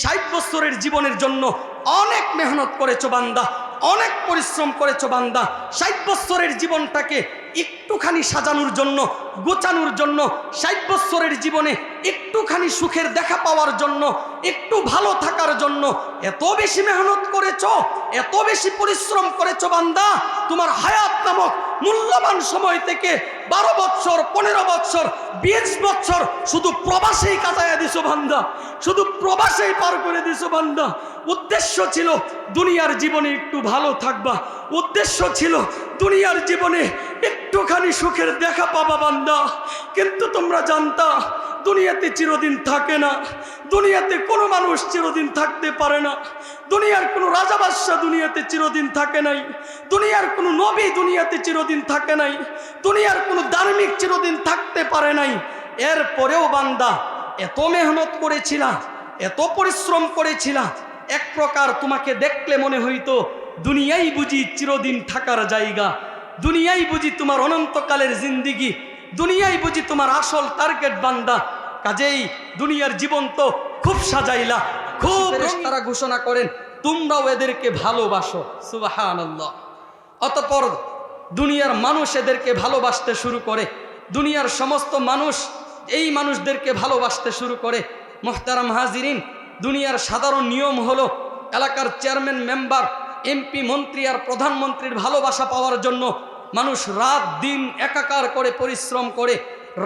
ষাট বছরের জীবনের জন্য অনেক মেহনত করেছ বান্দা, অনেক পরিশ্রম করেছ বান্দা। ষাট বছরের জীবনটাকে একটুখানি সাজানোর জন্য, গোছানোর জন্য, ষাট বছরের জীবনে একটুখানি সুখের দেখা পাওয়ার জন্য, একটু ভালো থাকার জন্য এত বেশি মেহনত করেছ, এত বেশি পরিশ্রম করেছ বান্দা। তোমার হায়াত নামক মূল্যবান সময় থেকে বারো বছর পনেরো বছর বিশ বছর শুধু প্রবাসেই কাটাইয়া দিছো বান্দা। শুধু প্রবাসেই পার করে দিছো বান্দা। উদ্দেশ্য ছিল দুনিয়ার জীবনে একটু ভালো থাকবা। উদ্দেশ্য ছিল দুনিয়ার জীবনে একটুখানি সুখের দেখা পাবা বান্দা। কিন্তু তোমরা জানতা, দুনিয়াতে চিরদিন থাকে না। দুনিয়াতে কোনো মানুষ চিরদিন থাকতে পারে না। দুনিয়ার কোনো রাজা বাদশাহ দুনিয়াতে চিরদিন থাকে নাই। দুনিয়ার কোনো নবী দুনিয়াতে চিরদিন থাকে নাই। দুনিয়ার কোনো ধার্মিক চিরদিন থাকতে পারে নাই। এরপরেও বান্দা এত মেহনত করেছিলা এত পরিশ্রম করেছিলা এক প্রকার তোমাকে দেখলে মনে হইতো দুনিয়াই বুঝি চিরদিন থাকার জায়গা দুনিয়াই বুঝি তোমার অনন্তকালের জিন্দিগি দুনিয়াই বুঝি তোমার আসল টার্গেট বান্দা। কাজেই দুনিয়ার জীবন তো খুব সাজাইলা খুব তারা ঘোষণা করেন তোমরাও এদেরকে ভালোবাসো সুবাহান অতপর দুনিয়ার মানুষ এদেরকে ভালোবাসতে শুরু করে। দুনিয়ার সমস্ত মানুষ এই মানুষদেরকে ভালোবাসতে শুরু করে। মোহতারাম হাজিরিন, দুনিয়ার সাধারণ নিয়ম হলো এলাকার চেয়ারম্যান, মেম্বার, এমপি, মন্ত্রী আর প্রধানমন্ত্রীর ভালোবাসা পাওয়ার জন্য মানুষ রাত দিন একাকার করে পরিশ্রম করে,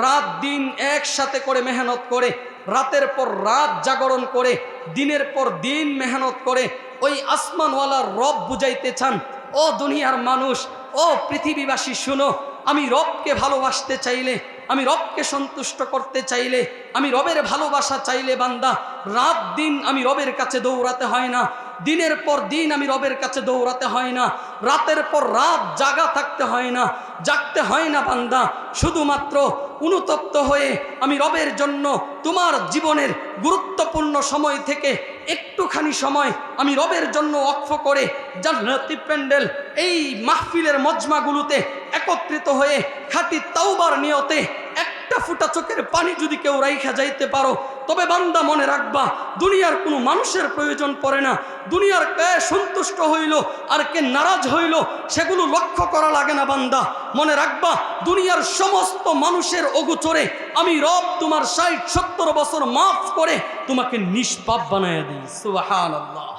রাত দিন একসাথে করে মেহনত করে, রাতের পর রাত জাগরণ করে, দিনের পর দিন মেহনত করে, ওই আসমানওয়ালার রব বুঝাইতে চান ও দুনিয়ার মানুষ, ও পৃথিবীবাসী, শুনো, আমি রবকে ভালোবাসতে চাইলে, আমি রবকে সন্তুষ্ট করতে চাইলে, আমি রবের ভালোবাসা চাইলে বান্দা, রাত দিন আমি রবের কাছে দৌড়াতে হয় না, দিনের পর দিন আমি রবের কাছে দৌড়াতে হয় না, রাতের পর রাত জাগা থাকতে হয় না, জাগতে হয় না বান্দা, শুধুমাত্র অনুতপ্ত হয়ে আমি রবের জন্য তোমার জীবনের গুরুত্বপূর্ণ সময় থেকে একটুখানি সময় আমি রবের জন্য অক্ষ করে জান্নাতি প্যান্ডেল, এই মাহফিলের মজমাগুলোতে একত্রিত হয়ে খাতি তাওবার নিয়তে একটা ফুটা চোখের পানি যদি কেউ রাইখা যাইতে পারো তবে বান্দা মনে রাখবা, দুনিয়ার কোনো মানুষের প্রয়োজন পড়ে না। দুনিয়ার কে সন্তুষ্ট হইল, আর কে নারাজ হইল, সেগুলো লক্ষ্য করা লাগে না বান্দা। মনে রাখবা, দুনিয়ার সমস্ত মানুষের অগুচরে আমি রব তোমার ষাট, সত্তর বছর মাফ করে তোমাকে নিষ্পাপ বানায় দিই। সুবাহান আল্লাহ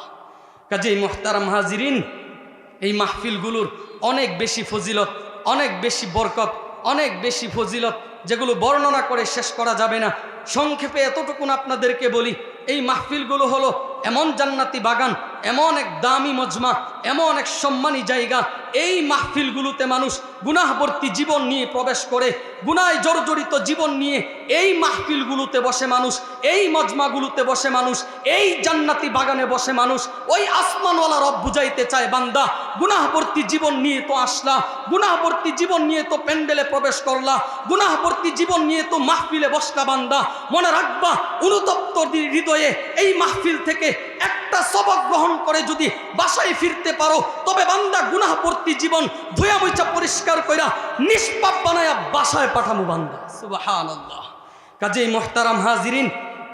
মোহতারাম হাজিরিন, এই মাহফিলগুলোর অনেক বেশি ফজিলত, অনেক বেশি বরকত, অনেক বেশি ফজিলত, যেগুলো বর্ণনা করে শেষ করা যাবে না। সংক্ষেপে এতটুকুন আপনাদেরকে বলি, এই মাহফিলগুলো হলো এমন জান্নাতি বাগান, এমন এক দামি মজমা, এমন এক সম্মানী জায়গা এই মাহফিলগুলোতে মানুষ গুনাহবর্তী জীবন নিয়ে প্রবেশ করে, গুনায় জর্জরিত জীবন নিয়ে এই মাহফিলগুলোতে বসে মানুষ, এই মজমাগুলোতে বসে মানুষ, এই জান্নাতি বাগানে বসে মানুষ, ওই আসমানওয়ালা রব বুঝাইতে চায়, বান্দা, গুনাহবর্তী জীবন নিয়ে তো আসলা, গুনাহবর্তী জীবন নিয়ে তো প্যান্ডেলে প্রবেশ করলা, গুনাহবর্তী জীবন নিয়ে তো মাহফিলে বসলা, বান্দা। মনে রাখবা, অনুতপ্ত হৃদয়ে এই মাহফিল থেকে একটা সবক গ্রহণ করে যদি বাসায় ফিরতে পারো, তবে বান্দা গুনাহপর্তি জীবন ধুয়া মুচা পরিষ্কার কইরা নিষ্পাপ বানায়া বাসায় পাঠামু বান্দা। সুবাহ কাজেই মোহতারাম হাজিরিন,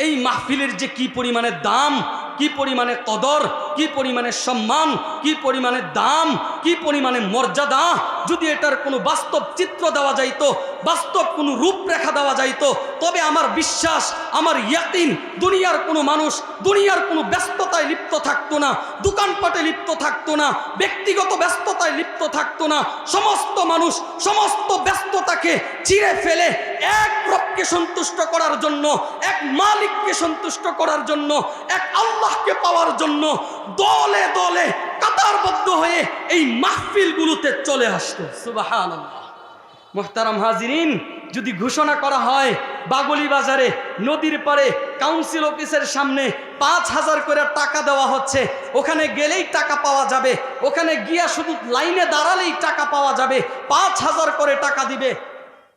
এই মাহফিলের যে কি পরিমাণে দাম, কি পরিমাণে কদর, কি পরিমাণে সম্মান, কি পরিমাণে দাম কি পরিমাণে মর্যাদা? যদি এটার কোনো বাস্তব চিত্র দেওয়া যাইতো, বাস্তব কোনো রূপরেখা দেওয়া যাইতো, তবে আমার বিশ্বাস, আমার ইয়াতিন দুনিয়ার কোনো মানুষ, দুনিয়ার কোনো ব্যস্ততায় লিপ্ত থাকতো না, দোকানপাটে লিপ্ত থাকতো না, ব্যক্তিগত ব্যস্ততায় লিপ্ত থাকতো না, সমস্ত মানুষ সমস্ত ব্যস্ততাকে চিরে ফেলে এক রবকে সন্তুষ্ট করার জন্য, এক মালিককে সন্তুষ্ট করার জন্য, এক আল্লাহকে পাওয়ার জন্য দলে দলে কাতারবদ্ধ হয়ে এই মাহফিলগুলোতে চলে আসতো। সুবাহান মোহতারাম হাজিরিন, যদি ঘোষণা করা হয় বাগলি বাজারে নদীর পারে কাউন্সিল অফিসের সামনে পাঁচ হাজার করে টাকা দেওয়া হচ্ছে, ওখানে গেলেই টাকা পাওয়া যাবে, ওখানে গিয়া শুধু লাইনে দাঁড়ালেই টাকা পাওয়া যাবে, পাঁচ হাজার করে টাকা দিবে।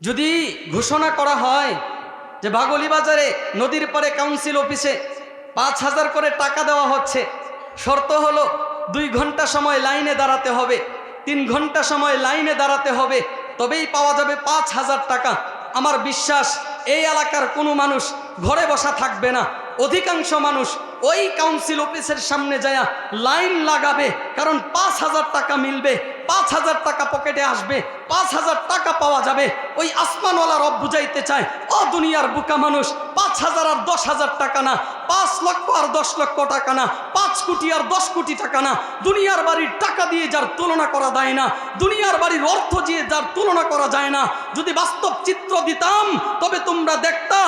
যদি ঘোষণা করা হয় যে বাগলি বাজারে নদীর পারে কাউন্সিল অফিসে পাঁচ হাজার করে টাকা দেওয়া হচ্ছে, শর্ত হলো দুই ঘণ্টা সময় লাইনে দাঁড়াতে হবে, তিন ঘণ্টা সময় লাইনে দাঁড়াতে হবে, তবেই পাওয়া যাবে পাঁচ হাজার টাকা। আমার বিশ্বাস, এই এলাকার কোনো মানুষ ঘরে বসা থাকবে না। অধিকাংশ মানুষ ওই কাউন্সিল অফিসের সামনে যায় লাইন লাগাবে, কারণ পাঁচ হাজার টাকা মিলবে, পাঁচ হাজার টাকা পকেটে আসবে, পাঁচ হাজার টাকা পাওয়া যাবে। ওই আসমানওয়ালা রব বুঝাইতে চায়, ও দুনিয়ার বুকা মানুষ, পাঁচ হাজার আর দশ হাজার টাকা না পাঁচ লক্ষ আর দশ লক্ষ টাকা না, পাঁচ কোটি আর দশ কোটি টাকা না, দুনিয়ার বাড়ির টাকা দিয়ে যার তুলনা করা যায় না, দুনিয়ার বাড়ির অর্থ দিয়ে যার তুলনা করা যায় না। যদি বাস্তব চিত্র দিতাম, তবে তোমরা দেখতা,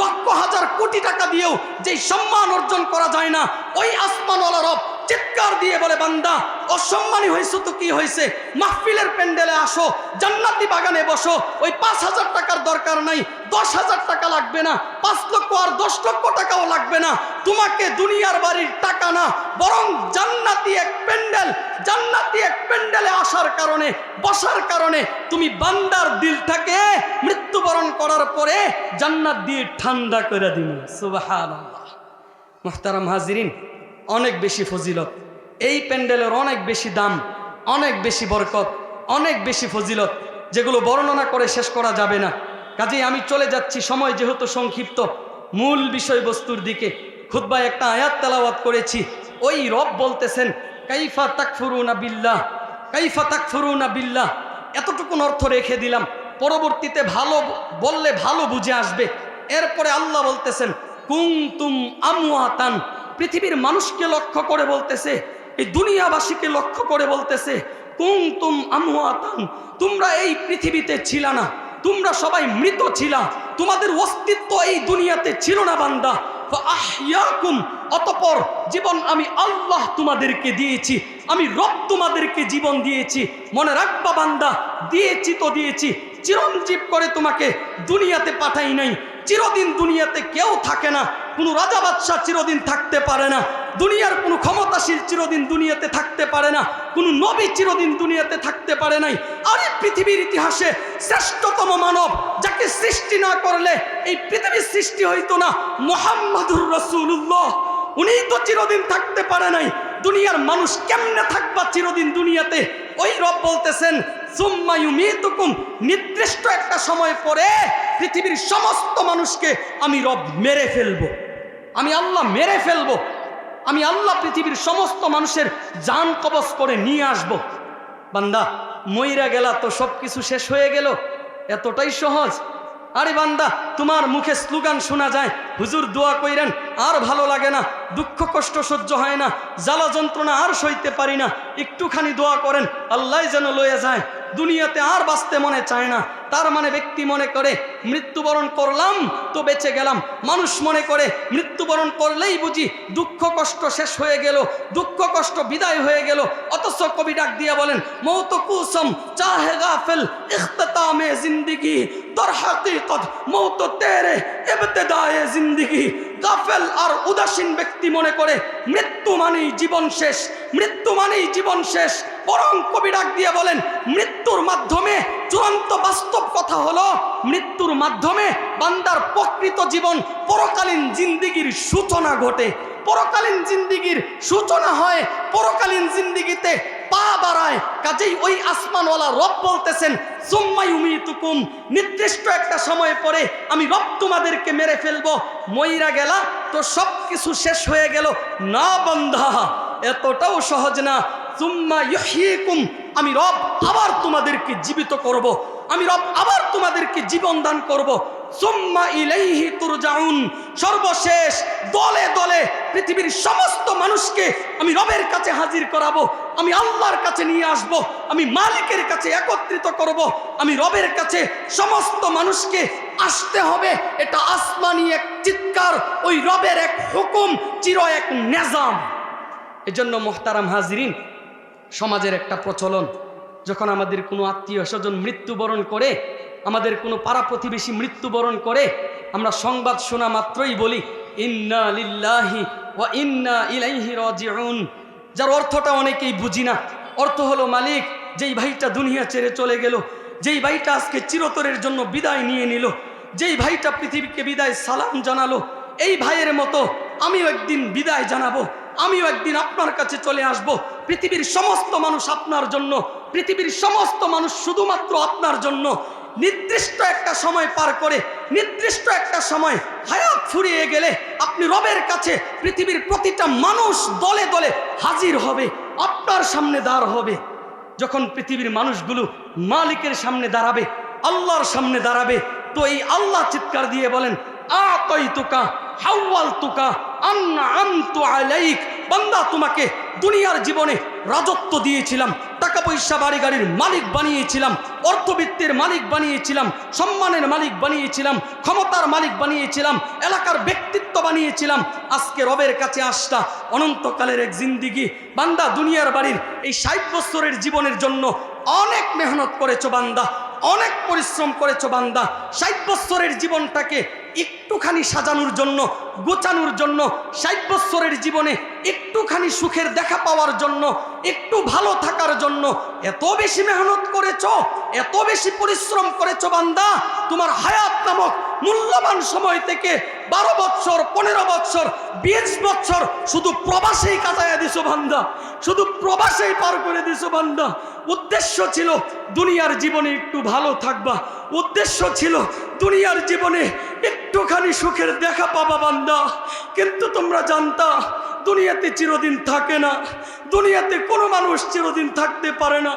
লক্ষ হাজার কোটি টাকা দিয়েও যেই সম্মান অর্জন করা যায় না, ওই আসমানওয়ালা রব চিৎকার দিয়ে বলে, বান্দা, অসম্মানী হয়েছে তো কি হয়েছে? মাহফিলের প্যান্ডেলে আসো, জান্নাতি বাগানে বসো। ওই পাঁচ হাজার টাকার দরকার নাই, দশ হাজার টাকা লাগবে না, পাঁচ লক্ষ আর দশ লক্ষ টাকাও লাগবে না। তোমাকে দুনিয়ার বাড়ির টাকা না, বরং জান্নাতি এক প্যান্ডেল, জান্নাতি এক প্যান্ডেলে আসার কারণে, বসার কারণে তুমি বান্দার দিলটাকে মৃত্যুবরণ করার পরে জান্নাত দিয়ে ঠান্ডা করে দিন সুবহানাল্লাহ। মোহতারাম হাজিরিন অনেক বেশি ফজিলত। এই প্যান্ডেলের অনেক বেশি দাম, অনেক বেশি বরকত, অনেক বেশি ফজিলত। যেগুলো বর্ণনা করে শেষ করা যাবে না। কাজেই আমি চলে যাচ্ছি, সময় যেহেতু সংক্ষিপ্ত। মূল বিষয়বস্তুর দিকে খুদ্বায় একটা আয়াত তেলাওয়াত করেছি। ওই রব বলতেছেন, কাইফা তাকফুরুনা বিল্লাহ, কাইফা তাকফুরুনা বিল্লাহ। এতটুকুন অর্থ রেখে দিলাম। পরবর্তীতে ভালো বললে ভালো বুঝে আসবে। এরপরে আল্লাহ বলতেছেন কুংতুম আমওয়াতান পৃথিবীর মানুষকে লক্ষ্য করে বলতেছে, এই দুনিয়াবাসীকে লক্ষ্য করে বলতেছে কুংতুম আমওয়াতান, তোমরা এই পৃথিবীতে ছিল না, তোমরা সবাই মৃত ছিলা, তোমাদের অস্তিত্ব এই দুনিয়াতে ছিল না বান্দা। অতপর জীবন আমি আল্লাহ তোমাদেরকে দিয়েছি, আমি রব তোমাদেরকে জীবন দিয়েছি, মনে রাখবা বান্দা, দিয়েছি তো দিয়েছি, চিরঞ্জীব করে তোমাকে দুনিয়াতে পাঠাই নাই, চিরদিন দুনিয়াতে কেউ থাকে না কোনো রাজা বাদশাহ চিরদিন থাকতে পারে না। দুনিয়ার কোনো ক্ষমতাশীল চিরদিন দুনিয়াতে থাকতে পারে না। কোনো নবী চিরদিন দুনিয়াতে থাকতে পারে নাই। আর এই পৃথিবীর ইতিহাসে শ্রেষ্ঠতম মানব যাকে সৃষ্টি না করলে এই পৃথিবীর সৃষ্টি হইতো না, মোহাম্মদুর রসুল্লাহ উনি তো চিরদিন থাকতে পারে নাই। দুনিয়ার মানুষ কেমনে থাকবা চিরদিন দুনিয়াতে? ওই রব বলতেছেন সুম্মায়ুমিতুকুম নির্দিষ্ট একটা সময় পরে পৃথিবীর সমস্ত মানুষকে আমি রব মেরে ফেলব। আমি আল্লাহ মেরে ফেলব। আমি আল্লাহ পৃথিবীর সমস্ত মানুষের জান কবজ করে নিয়ে আসব। বান্দা, মইরা গেলা তো সব কিছু শেষ হয়ে গেল। এতটাই সহজ। আরে বান্দা, তোমার মুখে স্লোগান শোনা যায়, হুজুর দোয়া কইরেন, আর ভালো লাগে না, দুঃখ কষ্ট সহ্য হয় না, জ্বালা যন্ত্রণা আর সইতে পারি না, একটুখানি দোয়া করেন, আল্লাহ যেন লয়ে যায়। দুনিয়াতে আর বাঁচতে মনে চায় না। তার মানে ব্যক্তি মনে করে, মৃত্যুবরণ করলাম তো বেঁচে গেলাম। মানুষ মনে করে, মৃত্যুবরণ করলেই বুঝি দুঃখ কষ্ট শেষ হয়ে গেল, দুঃখ কষ্ট বিদায় হয়ে গেল। অথচ কবি ডাক দিয়া বলেন, মৌত কুসম চাহে গাফেল ইখতামে জিন্দিগি তোর হাকিকত মৌত তেরে এবতেদায়ে জিন্দিগি। গাফেল আর উদাসীন ব্যক্তি মনে করে, মৃত্যু মানেই জীবন শেষ, মৃত্যু মানেই জীবন শেষ। বরং কবি ডাক দিয়ে বলেন, মৃত্যুর মাধ্যমে চূড়ান্ত বাস্তব কথা হলো, মৃত্যুর মাধ্যমে বান্দার প্রকৃত জীবন পরকালীন জিন্দিগির সূচনা ঘটে। পরকালীন জিন্দিগির সূচনা হয়, পরকালীন জিন্দিগিতে পা বাড়ায়। কাজেই ওই আসমানওয়ালা রব বলতেছেন সুম্মাই উমিতুকুম, নির্দিষ্ট একটা সময় পরে আমি রব তোমাদেরকে মেরে ফেলব। মইরা গেলা, তো সব কিছু শেষ হয়ে গেল। না বন্ধা এতটাও সহজ না। আমি রব আবার তোমাদেরকে জীবিত করব। আমি রব আবার তোমাদেরকে জীবন দান করব। সুম্মা ইলাইহি তুরজাউন, সর্বশেষ দলে দলে পৃথিবীর সমস্ত মানুষকে আমি রবের কাছে হাজির করাবো। আমি আল্লাহর কাছে নিয়ে আসব। আমি মালিকের কাছে একত্রিত করব। আমি রবের কাছে সমস্ত মানুষকে আসতে হবে। এটা আসমানি এক চিৎকার, ওই রবের এক হুকুম, চির এক নেজাম। এজন্য মোহতারাম হাজরিন সমাজের একটা প্রচলন। যখন আমাদের কোনো আত্মীয় স্বজন মৃত্যুবরণ করে, আমাদের কোনো পাড়া প্রতিবেশী মৃত্যুবরণ করে, আমরা সংবাদ শোনা মাত্রই বলি, ইন্না লিল্লাহি ওয়া ইন্না ইলাইহি রাজিউন। যার অর্থটা অনেকেই বুঝি না। অর্থ হলো, মালিক, যেই ভাইটা দুনিয়া ছেড়ে চলে গেল, যেই ভাইটা আজকে চিরতরের জন্য বিদায় নিয়ে নিল, যেই ভাইটা পৃথিবীকে বিদায় সালাম জানালো, এই ভাইয়ের মতো আমিও একদিন বিদায় জানাব। আমিও একদিন আপনার কাছে চলে আসব। পৃথিবীর সমস্ত মানুষ আপনার জন্য, পৃথিবীর সমস্ত মানুষ শুধুমাত্র আপনার জন্য। নির্দিষ্ট একটা সময় পার করে, নির্দিষ্ট একটা সময় হায়াত ফুরিয়ে গেলে আপনি রবের কাছে পৃথিবীর প্রতিটা মানুষ দলে দলে হাজির হবে, আপনার সামনে দাঁড় হবে। যখন পৃথিবীর মানুষগুলো মালিকের সামনে দাঁড়াবে, আল্লাহর সামনে দাঁড়াবে, তো এই আল্লাহ চিৎকার দিয়ে বলেন আ আতই তুকা হাওয়াল তুকা আন্না আলাইক। বান্দা, তোমাকে দুনিয়ার জীবনে রাজত্ব দিয়েছিলাম টাকা পয়সা বাড়ি গাড়ির মালিক বানিয়েছিলাম, অর্থবিত্তের মালিক বানিয়েছিলাম, সম্মানের মালিক বানিয়েছিলাম, ক্ষমতার মালিক বানিয়েছিলাম, এলাকার ব্যক্তিত্ব বানিয়েছিলাম। আজকে রবের কাছে আসটা অনন্তকালের এক জিন্দিগি। বান্দা, দুনিয়ার বাড়ির এই ষাট বছরের জীবনের জন্য অনেক মেহনত করেছ বান্দা, অনেক পরিশ্রম করেছ বান্দা। ষাট বছরের জীবনটাকে একটুখানি সাজানোর জন্য, গোছানোর জন্য, ষাট বছরের জীবনে একটুখানি সুখের দেখা পাওয়ার জন্য, একটু ভালো থাকার জন্য এত বেশি মেহনত করেছ, এত বেশি পরিশ্রম করেছ বান্দা, তোমার হায়াত নামক মূল্যবান সময় থেকে বারো বৎসর, পনেরো বৎসর, বিশ বৎসর শুধু প্রবাসেই কাটাইয়া দিছো বান্দা, শুধু প্রবাসেই পার করে দিছো বান্দা। উদ্দেশ্য ছিল দুনিয়ার জীবনে একটু ভালো থাকবা উদ্দেশ্য ছিল দুনিয়ার জীবনে একটুখানি সুখের দেখা পাবা বান্দা। কিন্তু তোমরা জানতা, দুনিয়াতে চিরদিন থাকে না। দুনিয়াতে কোনো মানুষ চিরদিন থাকতে পারে না।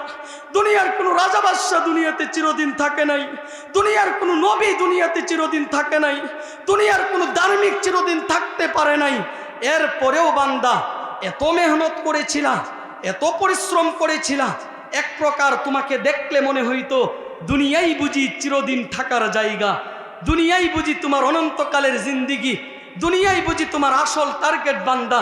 দুনিয়ার কোনো রাজা বাদশাহ দুনিয়াতে চিরদিন থাকে নাই। দুনিয়ার কোনো নবী দুনিয়াতে চিরদিন থাকে নাই। দুনিয়ার কোনো ধার্মিক চিরদিন থাকতে পারে নাই। এরপরেও বান্দা, এত মেহনত করেছিলা, এত পরিশ্রম করেছিলা, এক প্রকার তোমাকে দেখলে মনে হইতো দুনিয়াই বুঝি চিরদিন থাকার জায়গা। দুনিয়াই বুঝি তোমার অনন্তকালের জিন্দিগি। দুনিয়াই বুঝি তোমার আসল টার্গেট বান্দা।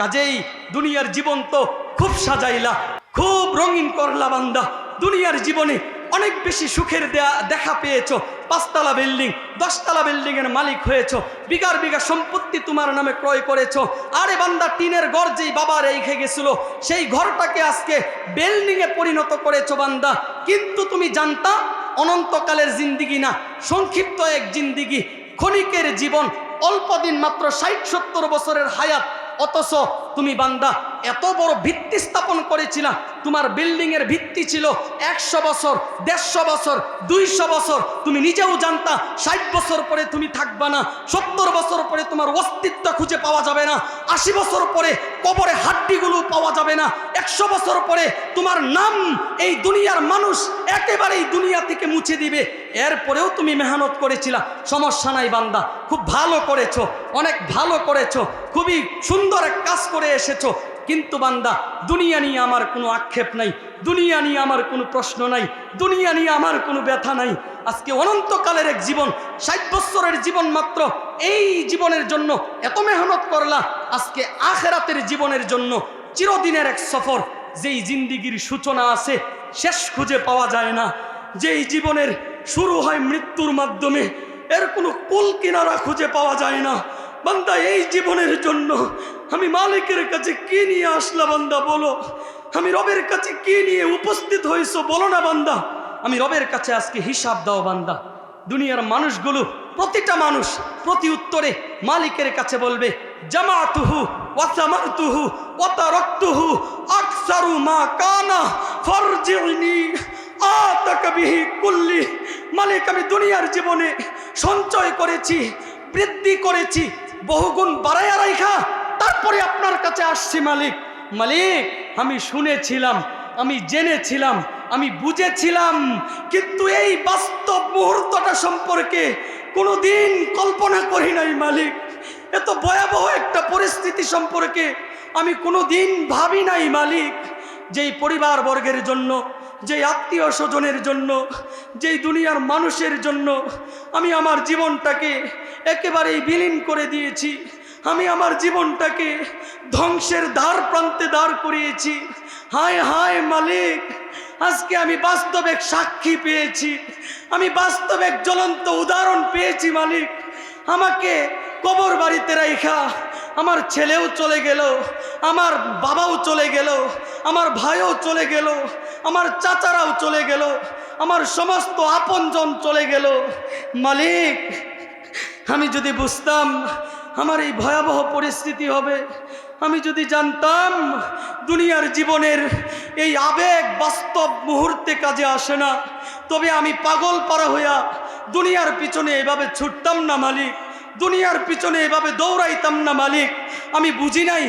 কাজেই দুনিয়ার জীবন তো খুব সাজাইলা, খুব রঙিন করলা বান্দা। দুনিয়ার জীবনে অনেক বেশি সুখের দেখা পেয়েছ। পাঁচতলা বিল্ডিং, দশতলা বিল্ডিং এর মালিক হয়েছো, বিঘার বিঘা সম্পত্তি তোমার নামে ক্রয় করেছ। আরে বান্দা, টিনের ঘর যেই বাবা রেখে গেছিল। সেই ঘরটাকে আজকে বিল্ডিং এ পরিণত করেছ বান্দা। কিন্তু তুমি জানতা, অনন্তকালের জিন্দিগি না, সংক্ষিপ্ত এক জিন্দিগি, ক্ষণিকের জীবন, অল্প দিন মাত্র ষাট সত্তর বছরের হায়াত অথচ তুমি বান্দা, এত বড় ভিত্তি স্থাপন করেছিলা, তোমার বিল্ডিং এর ভিত্তি ছিল একশো বছর, দেড়শো বছর, দুইশো বছর। তুমি নিজেও জানতা, ষাট বছর পরে তুমি থাকবা না, সত্তর বছর পরে তোমার অস্তিত্ব খুঁজে পাওয়া যাবে না, আশি বছর পরে কবরে হাড্ডিগুলো পাওয়া যাবে না, একশো বছর পরে তোমার নাম এই দুনিয়ার মানুষ একেবারেই দুনিয়া থেকে মুছে দিবে। এরপরেও তুমি মেহনত করেছিলা। সমস্যা নাই বান্দা, খুব ভালো করেছ, অনেক ভালো করেছ, খুবই সুন্দর এক কাজ করে এসেছ। কিন্তু বান্দা, দুনিয়া নিয়ে আমার কোনো আক্ষেপ নাই, দুনিয়া নিয়ে আমার কোনো প্রশ্ন নাই, দুনিয়া নিয়ে আমার কোনো ব্যথা নাই। আজকে অনন্তকালের এক জীবন, ষাট বছরের জীবন মাত্র, এই জীবনের জন্য এত মেহনত করলা, আজকে আখেরাতের জীবনের জন্য চিরদিনের এক সফর। যেই জিন্দিগির সূচনা আছে, শেষ খুঁজে পাওয়া যায় না। যেই জীবনের শুরু হয় মৃত্যুর মাধ্যমে। এর কোনো কুল কিনারা খুঁজে পাওয়া যায় না। বান্দা, এই জীবনের জন্য আমি মালিকের কাছে কি নিয়ে আসলা বান্দা, বলো? আমি রবের কাছে কি নিয়ে উপস্থিত হয়েছো, বলো না বান্দা? আমি রবের কাছে আজকে হিসাব দাও বান্দা। দুনিয়ার মানুষগুলো, প্রতিটা মানুষ প্রতি উত্তরে মালিকের কাছে বলবে, জামাতুহু ওয়াসামাতুহু ওয়াতারাকতুহু আকসারু মা কানা ফারজিনি আতাকা কুল্লি, মালিক, আমি দুনিয়ার জীবনে সঞ্চয় করেছি, বৃদ্ধি করেছি, বহুগুণ বাড়াইয়া রাইখা, তারপরে আপনার কাছে আসছি, মালিক। মালিক, আমি শুনেছিলাম, আমি জেনেছিলাম, আমি বুঝেছিলাম, কিন্তু এই বাস্তব মুহূর্তটা সম্পর্কে কোনো দিন কল্পনা করি নাই, মালিক। এত ভয়াবহ একটা পরিস্থিতি সম্পর্কে আমি কোনো দিন ভাবি নাই, মালিক, যেই পরিবার বর্গের জন্য যেই আত্মীয় স্বজনের জন্য, যেই দুনিয়ার মানুষের জন্য আমি আমার জীবনটাকে একেবারেই বিলীন করে দিয়েছি। আমি আমার জীবনটাকে ধ্বংসের দ্বার প্রান্তে দাঁড় করিয়েছি। হায় হায় মালিক, আজকে আমি বাস্তবে সাক্ষী পেয়েছি। আমি বাস্তবে জ্বলন্ত উদাহরণ পেয়েছি মালিক। আমাকে কবর বাড়িতে রাইখা আমার ছেলেও চলে গেল, আমার বাবাও চলে গেল, আমার ভাইও চলে গেল আমার চাচারাও চলে গেল, আমার সমস্ত আপনজন চলে গেল। মালিক, আমি যদি বুঝতাম আমার এই ভয়াবহ পরিস্থিতি হবে, আমি যদি জানতাম দুনিয়ার জীবনের এই আবেগ বাস্তব মুহূর্তে কাজে আসে না, তবে আমি পাগল পারা হইয়া দুনিয়ার পিছনে এভাবে ছুটতাম না মালিক, দুনিয়ার পিছনে এভাবে দৌড়াইতাম না মালিক। আমি বুঝি নাই,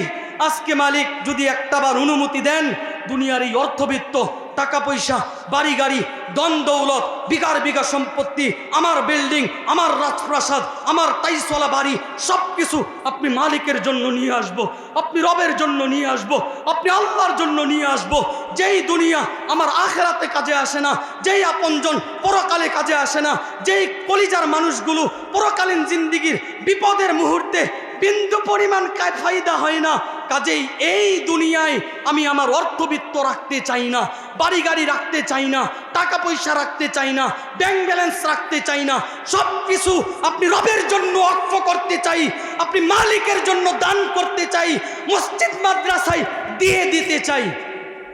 আজকে মালিক যদি একটাবার অনুমতি দেন দুনিয়ার এই অর্থবিত্ত টাকা পয়সা বাড়ি গাড়ি দন দৌলত বিঘার বিঘা সম্পত্তি, আমার বিল্ডিং, আমার রাজপ্রাসাদ, আমার তাইসওয়ালা বাড়ি সব কিছু আপনি মালিকের জন্য নিয়ে আসব। আপনি রবের জন্য নিয়ে আসব। আপনি আল্লাহর জন্য নিয়ে আসব। যেই দুনিয়া আমার আখেরাতে কাজে আসে না, যেই আপনজন পরকালে কাজে আসে না, যেই কলিজার মানুষগুলো পরকালীন জিন্দিগির বিপদের মুহূর্তে বিন্দু পরিমাণ ফায়দা হয় না। কাজেই এই দুনিয়ায় আমি আমার অর্থবিত্ত রাখতে চাই না বাড়ি গাড়ি রাখতে চাই না টাকা পয়সা রাখতে চাই না ব্যাংক ব্যালেন্স রাখতে চাই না। সব কিছু আপনি রবের জন্য অক্ষ করতে চাই, আপনি মালিকের জন্য দান করতে চাই, মসজিদ, মাদ্রাসায় দিয়ে দিতে চাই।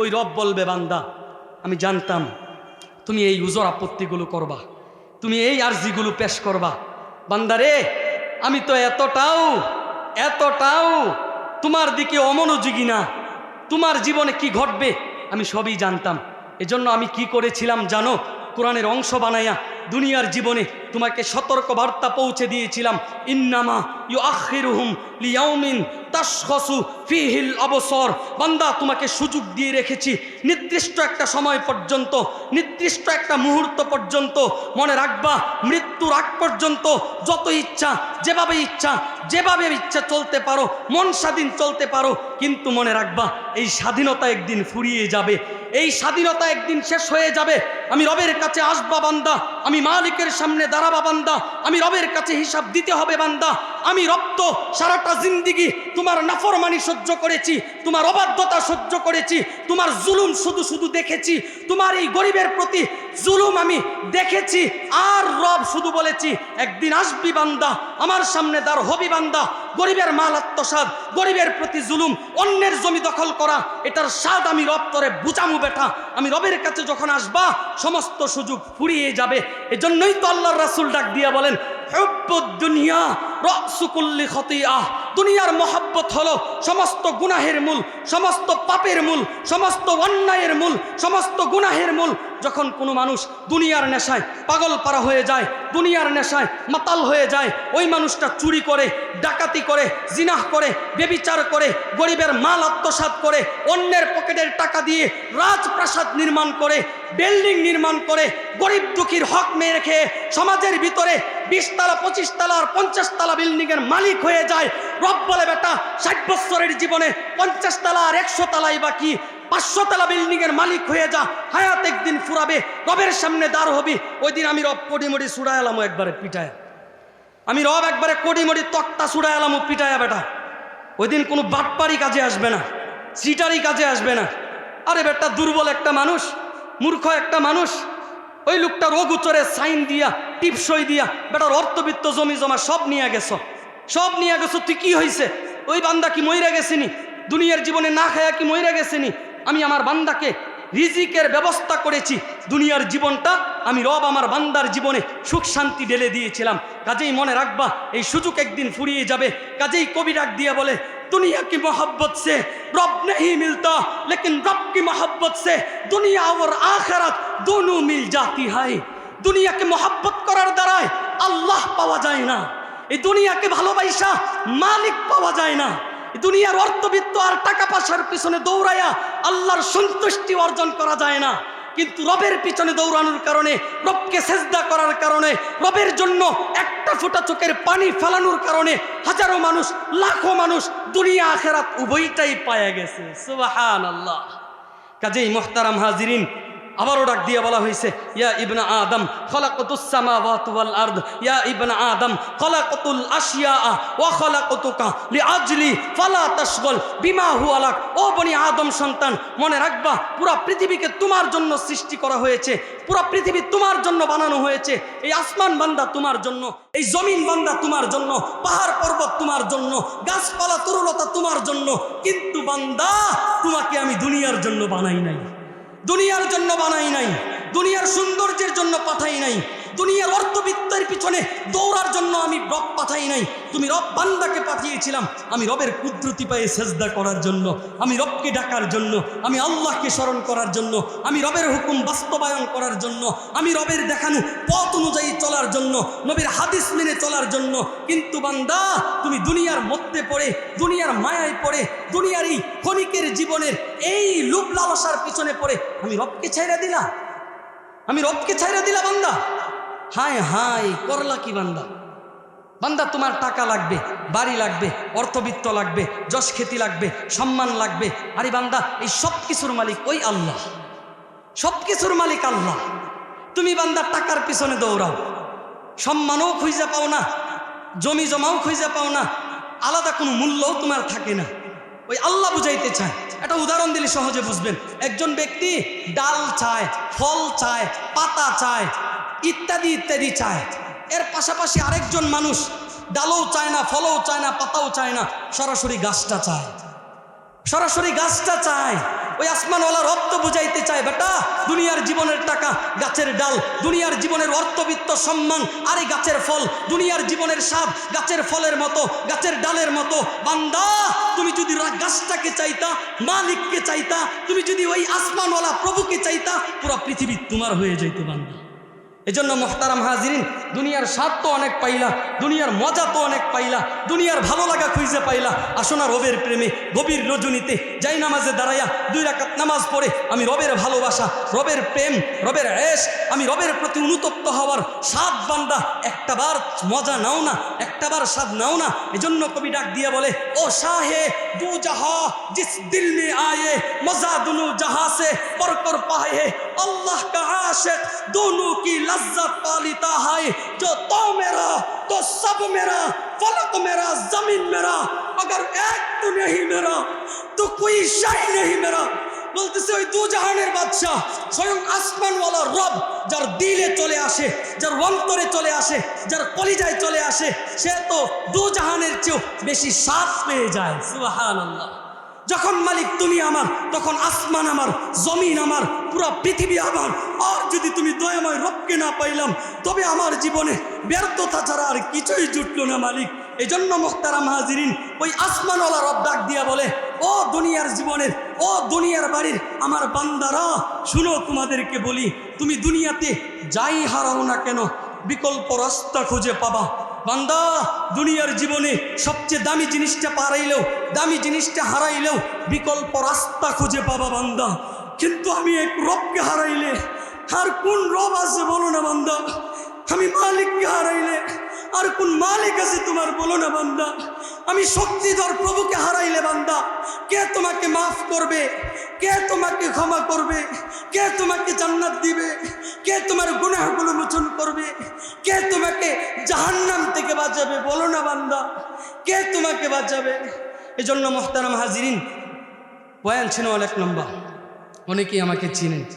ওই রব বলবে, বান্দা, আমি জানতাম তুমি এই উজর আপত্তিগুলো করবা, তুমি এই আর্জিগুলো পেশ করবা। বান্দারে আমি তো এতটাও এতটাও তোমার দিকে অমনোযোগী না। তোমার জীবনে কি ঘটবে, আমি সবই জানতাম। এজন্য আমি কি করেছিলাম জানো? কোরআনের অংশ বানাইয়া দুনিয়ার জীবনে তোমাকে সতর্ক বার্তা পৌঁছে দিয়েছিলাম। ইন্নামা ইউ আখিরুহুম লিয়াউমিন তাসখসু ফিহিল অবসর বান্দা, তোমাকে সুযোগ দিয়ে রেখেছি। নির্দিষ্ট একটা সময় পর্যন্ত, নির্দিষ্ট একটা মুহূর্ত পর্যন্ত মনে রাখবা, মৃত্যুর আগ পর্যন্ত যত ইচ্ছা, যেভাবে ইচ্ছা যেভাবে ইচ্ছা চলতে পারো, মন স্বাধীন চলতে পারো, কিন্তু মনে রাখবা, এই স্বাধীনতা একদিন ফুরিয়ে যাবে। এই স্বাধীনতা একদিন শেষ হয়ে যাবে। আমি রবের কাছে আসবা, বান্দা। আমি মালিকের সামনে দাঁড়াবা বান্দা, আমি রবের কাছে হিসাব দিতে হবে বান্দা। আমি রক্ত সারাটা জিন্দিগি তোমার নাফরমানি সহ্য করেছি, তোমার অবাধ্যতা সহ্য করেছি, তোমার জুলুম শুধু শুধু দেখেছি, তোমার এই গরিবের প্রতি জুলুম আমি দেখেছি, আর রব শুধু বলেছি, একদিন আসবি বান্দা, আমার সামনে দাঁড় হবি বান্দা গরিবের মাল আত্মসাদ গরিবের প্রতি জুলুম, অন্যের জমি দখল করা, এটার স্বাদ আমি রব তরে বুঝামু বেটা। আমি রবের কাছে যখন আসবা, সমস্ত সুযোগ ফুরিয়ে যাবে। এজন্যই তো আল্লাহর রাসুল ডাক দিয়া বলেন দুনিয়া রসুকুল্লি খতিয়াহ। দুনিয়ার মহাব্বত হলো সমস্ত গুনাহের মূল, সমস্ত পাপের মূল, সমস্ত অন্যায়ের মূল, সমস্ত গুনাহের মূল। যখন কোনো মানুষ দুনিয়ার নেশায় পাগল পারা হয়ে যায়, দুনিয়ার নেশায় মাতাল হয়ে যায়, ওই মানুষটা চুরি করে, ডাকাতি করে, জিনাহ করে, বেবিচার করে, গরিবের মাল আত্মসাৎ করে, অন্যের পকেটের টাকা দিয়ে রাজপ্রাসাদ নির্মাণ করে বিল্ডিং নির্মাণ করে গরিব দুঃখীর হক মেয়ে রেখে সমাজের ভিতরে বিশ তালা পঁচিশ তালা আর পঞ্চাশ তালা বিল্ডিংয়ের মালিক হয়ে যায়। রব বলে, বেটা, ষাট বছরের জীবনে পঞ্চাশ তালা আর একশো তালাই বাকি পাঁচশো তালা বিল্ডিংয়ের মালিক হয়ে যা, হায়াত একদিন ফুরাবে, রবের সামনে দাঁড় হবি। ওই দিন আমি রব কডিমড়ি সুড়ায় এলাম একবারে পিটায়। আমি রব একবারে কডিমড়ি তক্তা সুড়ায় এলাম পিটায়া, বেটা ওই দিন কোনো বাটপারি কাজে আসবে না, সিটারি কাজে আসবে না। আরে বেটা, দুর্বল একটা মানুষ মূর্খ একটা মানুষ। ওই লোকটা রঘুচরে সাইন দিয়া, টিপসই দিয়া, বেটার অর্থবিত্ত জমি জমা সব নিয়ে গেছ। সব নিয়ে গেছো, তুই কি হয়েছে ওই বান্দা কি মইরা গেছিনি? দুনিয়ার জীবনে না খায়া কি মইরা গেছিনি? আমি আমার বান্দাকে রিজিকের ব্যবস্থা করেছি। দুনিয়ার জীবনটা আমি রব আমার বান্দার জীবনে সুখ শান্তি ঢেলে দিয়েছিলাম। কাজেই মনে রাখবা, এই সুযোগ একদিন ফুরিয়ে যাবে। কাজেই কবি ডাক দিয়া বলে दुनिया की मोहब्बत से रब नहीं मिलता लेकिन रब की मोहब्बत से दुनिया और आखिरत दोनों मिल जाती है দুনিয়াকে মহাব্বত করার দ্বারায় আল্লাহ পাওয়া যায় না এই দুনিয়াকে ভালোবাসা মালিক পাওয়া যায় না এই দুনিয়ার অর্থবিত্ত আর টাকা পয়সার পিছনে দৌড়াইয়া আল্লাহর সন্তুষ্টি অর্জন করা যায় না কিন্তু রবের পিছনে দৌড়ানোর কারণে, রবকে সেজদা করার কারণে, রবের জন্য একটা ফোঁটা চোখের পানি ফেলানোর কারণে হাজারো মানুষ, লাখো মানুষ দুনিয়া, আখেরাত উভয়টাই পায়া গেছে। সুবাহান আল্লাহ কাজেই মোহতারাম হাজিরিন আবারও ডাক দিয়ে বলা হয়েছে, ইয়া ইবনা আদম, খলাকতুস সামাওয়াতু আরদ, ইয়া ইবনা আদম, খলাকতুল আশিয়া, ওয়া খলাকতুকা লিআজলি, ফালা তাশগল, বিমা হুয়া লাক। ও বনি আদম সন্তান, মনে রাখবা, পুরা পৃথিবীকে তোমার জন্য সৃষ্টি করা হয়েছে, পুরা পৃথিবী তোমার জন্য বানানো হয়েছে, এই আসমান বান্দা তোমার জন্য, এই জমিন বান্দা তোমার জন্য, পাহাড় পর্বত তোমার জন্য, গাছপালা তরুলতা তোমার জন্য, কিন্তু বান্দা তোমাকে আমি দুনিয়ার জন্য বানাই নাই। দুনিয়ার জন্য বানাই নাই দুনিয়ার সৌন্দর্যের জন্য পাঠাই নাই দুনিয়ার অর্থবিত্তের পিছনে দৌড়ার জন্য আমি রব পাঠাই নাই। তুমি রব বান্দাকে পাঠিয়েছিলাম। আমি রবের কুদরতি পায়ে সেজদা করার জন্য, আমি রবকে ডাকার জন্য, আমি আল্লাহকে স্মরণ করার জন্য, আমি রবের হুকুম বাস্তবায়ন করার জন্য, আমি রবের দেখানো পথ অনুযায়ী চলার জন্য, নবীর হাদিস মেনে চলার জন্য। কিন্তু বান্দা, তুমি দুনিয়ার মধ্যে পড়ে, দুনিয়ার মায়ায় পড়ে, দুনিয়ার এই ক্ষণিকের জীবনের এই লুপ লালসার পিছনে পড়ে, আমি রবকে ছাইরা দিলা। আমি রবকে ছাইরা দিলা বান্দা। হায় হায়, করলা কি বান্দা? বান্দা, তোমার টাকা লাগবে, বাড়ি লাগবে, অর্থবিত্ত লাগবে, যশ খ্যাতি লাগবে, সম্মান লাগবে। আরে বান্দা, এই সব কিছুর মালিক ওই আল্লাহ। সব কিছুর মালিক আল্লাহ। তুমি বান্দা, টাকার পিছনে দৌড়াও। সম্মানও খুঁজে পাও না, জমি জমাও খুঁজে পাও না, আলাদা কোনো মূল্যও তোমার থাকে না। ওই আল্লাহ বুঝাইতে চায়। একটা উদাহরণ দিলে সহজে বুঝবেন। একজন ব্যক্তি ডাল চায়, ফল চায়, পাতা চায় ইত্যাদি ইত্যাদি চায়। এর পাশাপাশি আরেকজন মানুষ ডালও চায় না, ফলও চায় না, পাতাও চায় না, সরাসরি গাছটা চায়। সরাসরি গাছটা চায়। ওই আসমানওয়ালা রক্ত বুঝাইতে চায়, বেটা, দুনিয়ার জীবনের টাকা, গাছের ডাল, দুনিয়ার জীবনের অর্থবিত্ত সম্মান, আরে গাছের ফল, দুনিয়ার জীবনের স্বাদ, গাছের ফলের মতো, গাছের ডালের মতো। বান্দা, তুমি যদি গাছটাকে চাইতা, মালিককে চাইতা, তুমি যদি ওই আসমানওয়ালা প্রভুকে চাইতা, পুরো পৃথিবী তোমার হয়ে যাইতো বান্দা। এজন্য মোহতারাম হাজিরিন, দুনিয়ার স্বাদ তো অনেক পাইলা, দুনিয়ার মজা তো অনেক পাইলা, দুনিয়ার ভালো লাগা খুঁজে পাইলা। আসোনা রবের প্রেমে, গভীর রজনীতে, যাই নামাজে দাঁড়াইয়া দুই রাকাত নামাজ পড়ে, আমি রবের ভালোবাসা, রবের প্রেম, রবের এস, আমি রবের প্রতি অনুতপ্ত হওয়ার স্বাদ বান্দা একটাবার মজা নাও না একটাবার স্বাদ নাও না, এজন্য কবি ডাক দিয়ে বলে, ও শাহে, দু জাহা, জিস দিল মে আয়ে, মজা দুনু জাহাসে পর পর পাহে আল্লাহ কাহাসে আশেক কি লা की लज्जत पालिता है जो तो मेरा तो सब मेरा फलक मेरा जमीन मेरा अगर एक तू नहीं मेरा तो कोई शाही नहीं मेरा বলতেছে ওই দু জাহানের বাদশাহ স্বয়ং আসমানওয়ালা রব যার দিলে চলে আসে যার অন্তরে চলে আসে যার কলিজায় চলে আসে সে তো দু জাহানের চেয়েও বেশি স্বাদ পেয়ে যায় সুবহানাল্লাহ যখন মালিক তুমি আমার, তখন আসমান আমার, জমিন আমার, পুরো পৃথিবী আমার। আর যদি তুমি দয়াময় রবকে না পাইলাম, তবে আমার জীবনে ব্যর্থতা ছাড়া আর কিছুই জুটলো না মালিক। এই জন্য মোখতারাম হাজিরিন ওই আসমানওয়ালা রব ডাক দিয়া বলে, ও দুনিয়ার জীবনের, ও দুনিয়ার বাড়ির, আমার বান্দারা, শুনো তোমাদেরকে বলি, তুমি দুনিয়াতে যাই হারাও না কেন, বিকল্প রাস্তা খুঁজে পাবা বান্দা, দুনিয়ার জীবনে সবচেয়ে দামি জিনিসটা পারাইলেও, দামি জিনিসটা হারাইলেও বিকল্প রাস্তা খুঁজে পাবা বান্দা। কিন্তু আমি এক রবকে হারাইলে, আর কোন রব আছে বলো না বান্দা? আমি মালিককে হারাইলে আর কোন মালিক আছে তোমার? বলো না বান্দা। আমি শক্তিধর প্রভুকে হারাইলে বান্দা। কে তোমাকে মাফ করবে? কে তোমাকে ক্ষমা করবে? কে তোমাকে জান্নাত দিবে? কে তোমার গুনাহগুলো মোচন করবে? কে তোমাকে জাহান্নাম থেকে বাঁচাবে? বলো না বান্দা। কে তোমাকে বাঁচাবে? এজন্য মোহতারাম হাজিরিন, বয়ান ছিল অনেক লম্বা। অনেকেই আমাকে চিনেন।